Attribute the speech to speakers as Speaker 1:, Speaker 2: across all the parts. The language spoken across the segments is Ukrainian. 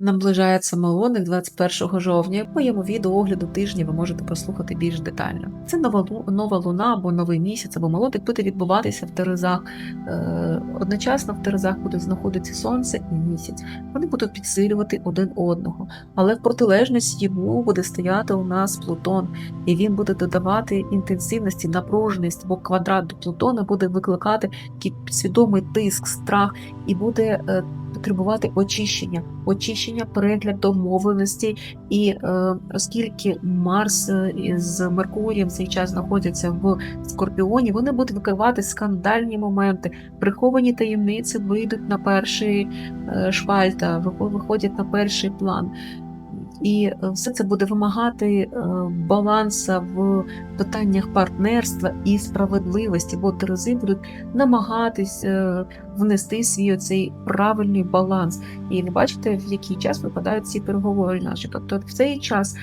Speaker 1: Наближається Мелоник 21 жовтня. Моєму відео огляду тижня ви можете прослухати більш детально. Це нова, нова луна або новий місяць, або Мелоник буде відбуватися в Терезах. Е, одночасно в Терезах будуть знаходитися сонце і місяць. Вони будуть підсилювати один одного. Але в протилежність йому буде стояти у нас Плутон, і він буде додавати інтенсивності, напруженість, бо квадрат до Плутона буде викликати такий підсвідомий тиск, страх і буде е, потребувати очищення, очищення, перегляд домовленості. І е, оскільки Марс із з Меркурієм цей час знаходяться в Скорпіоні, вони будуть викривати скандальні моменти, приховані таємниці вийдуть на перший е, шпальта, виходять на перший план. І е, все це буде вимагати е, баланса в питаннях партнерства і справедливості, бо Терези будуть намагатись е, внести свій оцей правильний баланс. І ви бачите, в який час випадають ці переговори наші. Тобто в цей час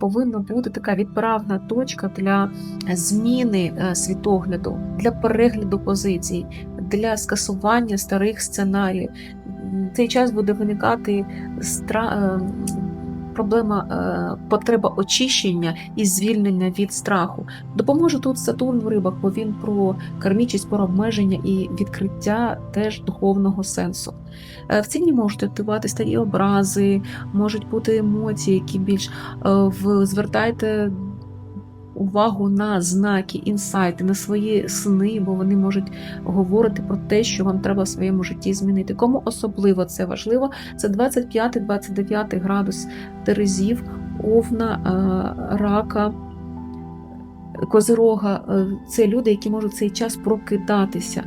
Speaker 1: повинна бути така відправна точка для зміни світогляду, для перегляду позицій, для скасування старих сценаріїв. Цей час буде виникати стра... проблема е, потреба очищення і звільнення від страху. Допоможе тут Сатурн в рибах, бо він про кармічість, про обмеження і відкриття теж духовного сенсу. Е, В ціні можуть активувати старі образи, можуть бути емоції, які більш е, в звертайте. Увагу на знаки, інсайти, на свої сни, бо вони можуть говорити про те, що вам треба в своєму житті змінити. Кому особливо це важливо, це 25-29 градус Терезів, Овна, е, Рака, Козирога. Е, Це люди, які можуть цей час прокидатися.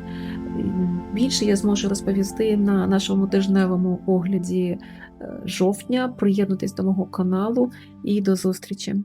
Speaker 1: Більше я зможу розповісти на нашому тижневому огляді е, жовтня. Приєднуйтесь до мого каналу і до зустрічі!